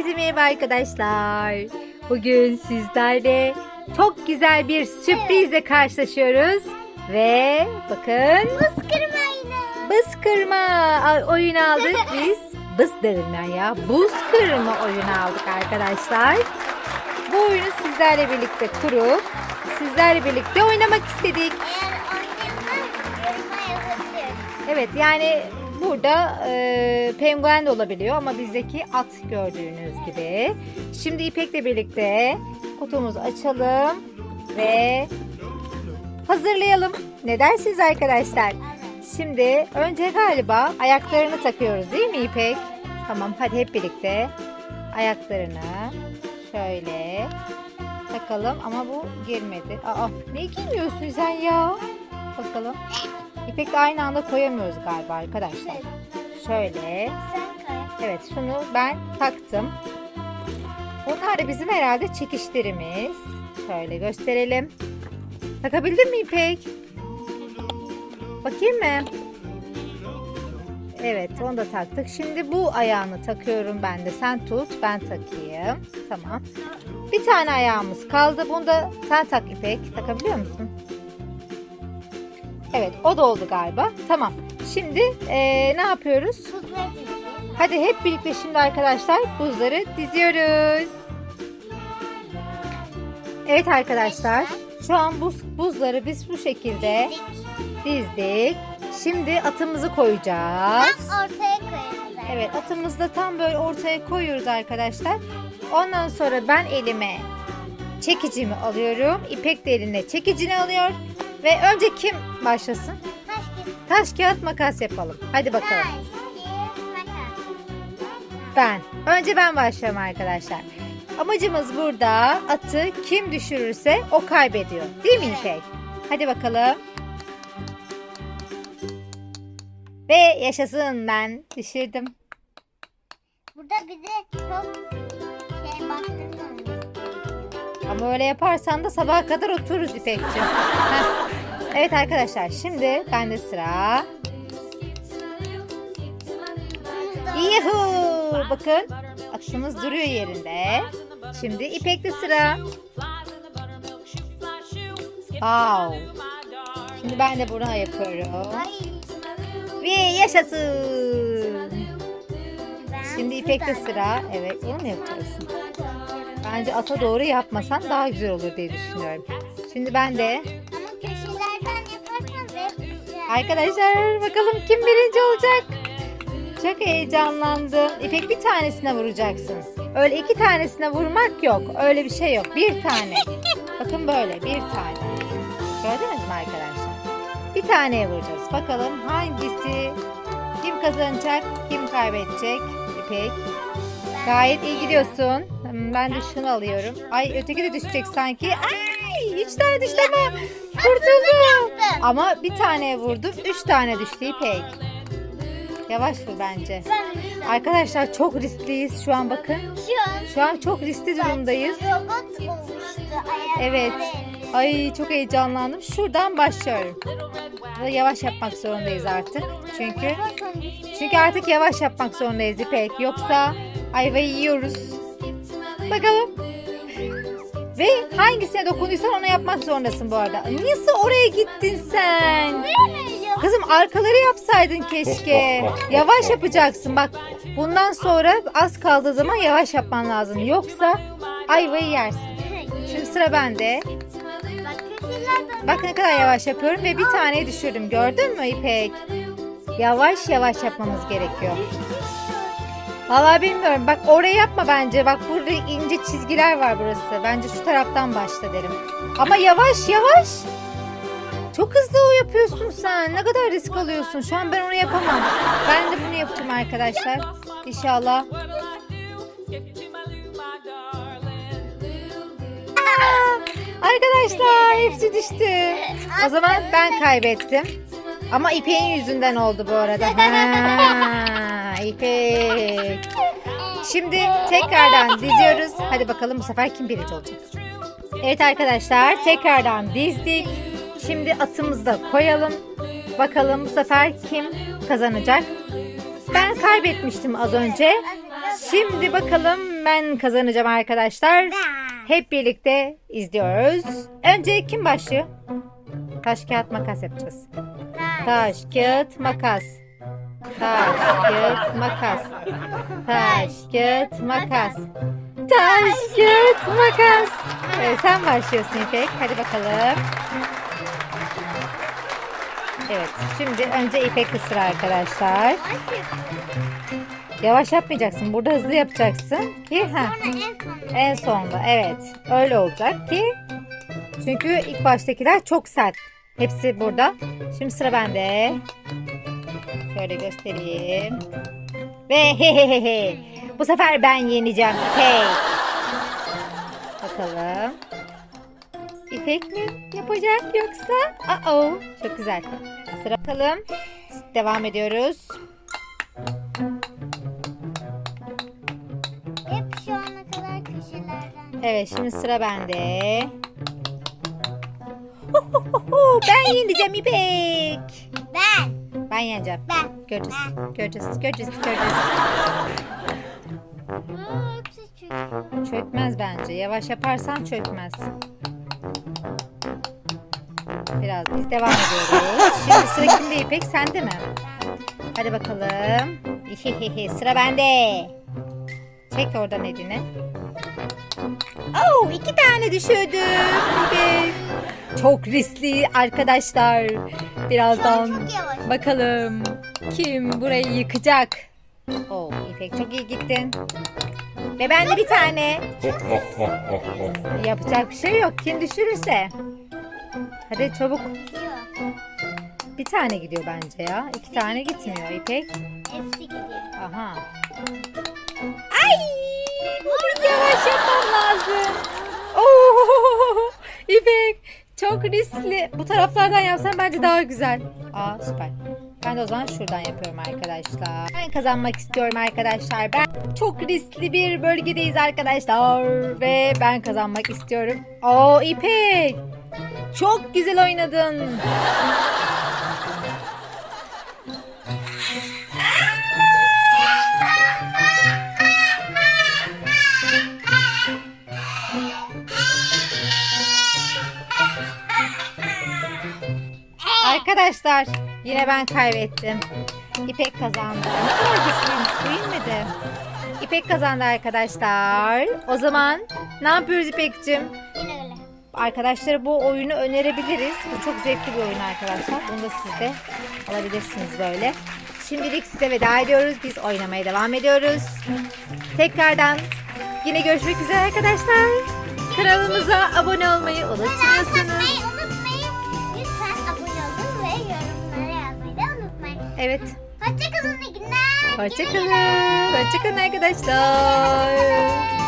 Herkese merhaba arkadaşlar. Bugün sizlerle çok güzel bir sürprizle karşılaşıyoruz. Ve bakın Buz kırmayla. buz kırma a- oyun aldık biz. Buz dedim ben ya. Buz kırma oyunu aldık arkadaşlar. Bu oyunu sizlerle birlikte kurup sizlerle birlikte oynamak istedik. Eğer oynayamam yoruma. Evet yani burada e, penguen de olabiliyor ama bizdeki at gördüğünüz gibi. Şimdi İpek'le birlikte kutumuzu açalım ve hazırlayalım. Ne dersiniz arkadaşlar? Şimdi önce galiba ayaklarını takıyoruz değil mi İpek? Tamam hadi hep birlikte ayaklarını şöyle takalım ama bu girmedi. Aa ne giymiyorsun sen ya? Bakalım. İpekle aynı anda koyamıyoruz galiba arkadaşlar. Şöyle. Evet şunu ben taktım. Bunlar da bizim herhalde çekişlerimiz. Şöyle gösterelim. Takabildin mi İpek? Bakayım mı? Evet onu da taktık. Şimdi bu ayağını takıyorum ben de. Sen tut ben takayım. Tamam. Bir tane ayağımız kaldı. Bunu da sen tak İpek. Takabiliyor musun? Evet o da oldu galiba. Tamam. Şimdi eee, ne yapıyoruz? Buzları. Hadi hep birlikte şimdi arkadaşlar buzları diziyoruz. Evet arkadaşlar. Şu an buz, buzları biz bu şekilde dizdik. Şimdi atımızı koyacağız. Tam ortaya koyalım. Evet atımızı da tam böyle ortaya koyuyoruz arkadaşlar. Ondan sonra ben elime çekicimi alıyorum. İpek de eline çekicini alıyor. Ve önce kim başlasın? Taş gibi. Taş kağıt makas yapalım. Hadi bakalım. Taş, kağıt, makas. Ben. Önce ben başlıyorum arkadaşlar. Amacımız burada atı kim düşürürse o kaybediyor. Değil mi İpek? Hadi bakalım. Ve yaşasın ben düşürdüm. Burada bize çok şey bastırmamız. Ama öyle yaparsan da sabaha kadar otururuz İpekciğim. Evet arkadaşlar şimdi bende sıra. Yuhu! Bakın atımız duruyor yerinde. Şimdi İpek'te sıra. Wow. Şimdi ben de bunu yapıyorum. Ve yaşasın. Şimdi İpek'te sıra. Evet onu mu yapacaksın? Bence ata doğru yapmasan daha güzel olur diye düşünüyorum. Şimdi ben de Ama köşelerden yaparsan ve güzel. arkadaşlar bakalım kim birinci olacak? Çok heyecanlandım. İpek bir tanesine vuracaksın. Öyle iki tanesine vurmak yok. Öyle bir şey yok. Bir tane. Bakın böyle bir tane. Gördünüz mü arkadaşlar? Bir taneye vuracağız. Bakalım hangisi kim kazanacak, kim kaybedecek? İpek. Gayet iyi gidiyorsun. Hmm, Ben de şunu alıyorum. Ay öteki de düşecek sanki. Ay üç tane düştü ama kurtuldum. Ama bir taneye vurdum. Üç tane düştü İpek. Yavaş vur bence. Arkadaşlar çok riskliyiz şu an bakın. Şu an çok riskli durumdayız. Evet. Ay çok heyecanlandım. Şuradan başlıyorum. Yavaş yapmak zorundayız artık. Çünkü çünkü artık yavaş yapmak zorundayız İpek. Yoksa ayvayı yiyoruz. Bakalım. Ve hangisine dokunduysan onu yapmak zorundasın bu arada. Nasıl oraya gittin sen? Kızım arkaları yapsaydın keşke. Yavaş yapacaksın bak. Bundan sonra az kaldığı zaman yavaş yapman lazım. Yoksa ayvayı yersin. Şimdi sıra bende. Bak ne kadar yavaş yapıyorum ve bir taneyi düşürdüm. Gördün mü İpek? Yavaş yavaş yapmamız gerekiyor. Vallahi bilmiyorum. Bak oraya yapma bence. Bak burada ince çizgiler var burası. Bence şu taraftan başla derim. Ama yavaş yavaş. Çok hızlı o yapıyorsun sen. Ne kadar risk alıyorsun. Şu an ben onu yapamam. Ben de bunu yapacağım arkadaşlar. İnşallah. Arkadaşlar hepsi düştü. O zaman ben kaybettim. Ama İpek'in yüzünden oldu bu arada. Ha, İpek. Şimdi tekrardan diziyoruz. Hadi bakalım bu sefer kim birinci olacak? Evet arkadaşlar tekrardan dizdik. Şimdi atımızı da koyalım. Bakalım bu sefer kim kazanacak? Ben kaybetmiştim az önce. Şimdi bakalım ben kazanacağım arkadaşlar. Hep birlikte izliyoruz. Önce kim başlıyor? Taş kağıt makas yapacağız. Taş kağıt makas. Taş kağıt makas. Taş kağıt makas. Taş kağıt makas. Evet, sen başlıyorsun İpek. Hadi bakalım. Evet şimdi önce İpek sıra arkadaşlar. Yavaş yapmayacaksın. Burada hızlı yapacaksın ki ha. En sonunda evet. Öyle olacak ki. Çünkü ilk baştakiler çok sert. Hepsi burada. Şimdi sıra bende. Şöyle göstereyim. Ve hehehehe. Bu sefer ben yeneceğim. Hey. Bakalım. İpek mi yapacak yoksa? Aa, çok güzel. Sıra bakalım. Devam ediyoruz. Hep şu ana kadar köşelerden. Evet şimdi sıra bende. Ben yeneceğim İpek. Ben. Ben yeneceğim. Ben. Göreceğiz. Göreceğiz. Göreceğiz. Göreceğiz. Aa, hepsi çöküyor. Çökmez bence. Yavaş yaparsan çökmez. Biraz biz devam ediyoruz. Şimdi sıra kimde İpek? Sende mi? Hadi bakalım. sıra bende. Çek oradan elini. Oh, iki tane düşürdüm. İpek. Çok riskli arkadaşlar. Birazdan çok yavaş. bakalım kim burayı yıkacak. Oh, İpek çok iyi gittin. Ve ben de bir tane. Yapacak bir şey yok. Kim düşürürse. Hadi çabuk. Bir tane gidiyor bence ya. İki tane gitmiyor İpek. Hepsi gidiyor. Aha. Ay! Bunu yavaş yapmam lazım. Oo! Çok riskli. Bu taraflardan yapsam bence daha güzel. Aa süper. Ben de o zaman şuradan yapıyorum arkadaşlar. Ben kazanmak istiyorum arkadaşlar. Ben çok riskli bir bölgedeyiz arkadaşlar. Ve ben kazanmak istiyorum. Oo İpek. Çok güzel oynadın. Arkadaşlar yine ben kaybettim. İpek kazandı. Ne kadar güçlüymüş değil miydi? İpek kazandı arkadaşlar. O zaman ne yapıyoruz İpek'cim? Yine öyle. Arkadaşlara bu oyunu önerebiliriz. Bu çok zevkli bir oyun arkadaşlar. Bunu da siz de alabilirsiniz böyle. Şimdilik size veda ediyoruz. Biz oynamaya devam ediyoruz. Tekrardan yine görüşmek üzere arkadaşlar. Kanalımıza abone olmayı unutmuyorsunuz. Evet. Hoşçakalın iyi günler. Hoşçakalın. Hoşçakalın arkadaşlar.